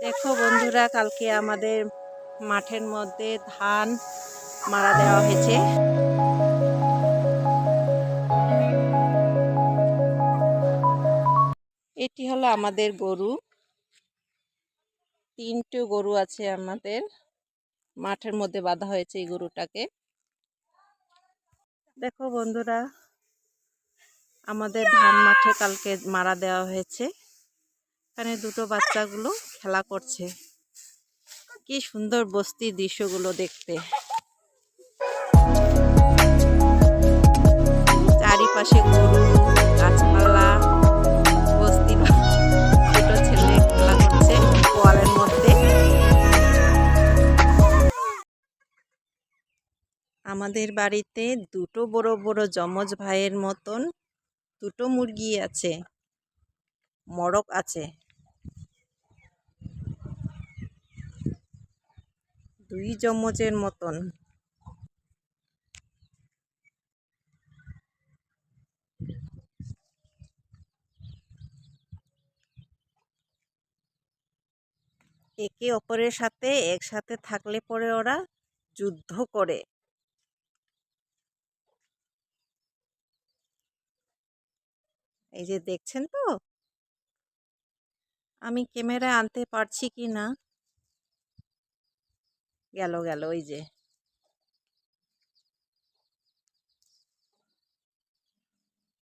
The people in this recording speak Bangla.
দেখো বন্ধুরা, কালকে আমাদের মাঠের মধ্যে ধান মারা দেওয়া হয়েছে। এটি হলো আমাদের গরু। তিনটে গরু আছে আমাদের। মাঠের মধ্যে বাঁধা হয়েছে এই গরুটাকে। দেখো বন্ধুরা, আমাদের ধান মাঠে কালকে মারা দেওয়া হয়েছে। এখানে দুটো বাচ্চাগুলো খেলা করছে। কি সুন্দর বস্তির দৃশ্যগুলো দেখতে। চারিপাশে গরু, গাছপালা, বস্তি, দুটো ছেলে খেলা করছে গোয়ালের মধ্যে। আমাদের বাড়িতে দুটো বড় বড় যমজ ভাইয়ের মতন দুটো মুরগি আছে, মরক আছে। দুই যমজের মতন। একে অপরের সাথে একসাথে থাকলে পরে ওরা যুদ্ধ করে। এই যে দেখছেন তো? আমি ক্যামেরা আনতে পারছি কি না? গেল গেল ওই যে।